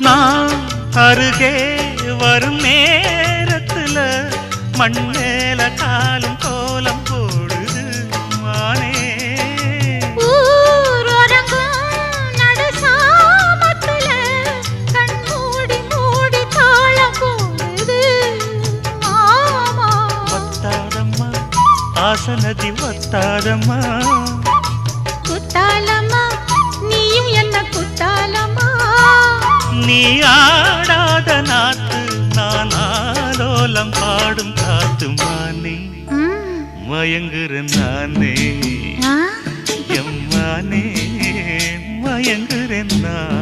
நான் அருகே வரும் நேரத்துல மண் மேல காலும் கோலம் போடுது மானே. ஊரடங்கும் நடுசாமத்துல பாடும் காத்து மானே மயங்குற நானே. எம்மானே மயங்குறேன் நான்.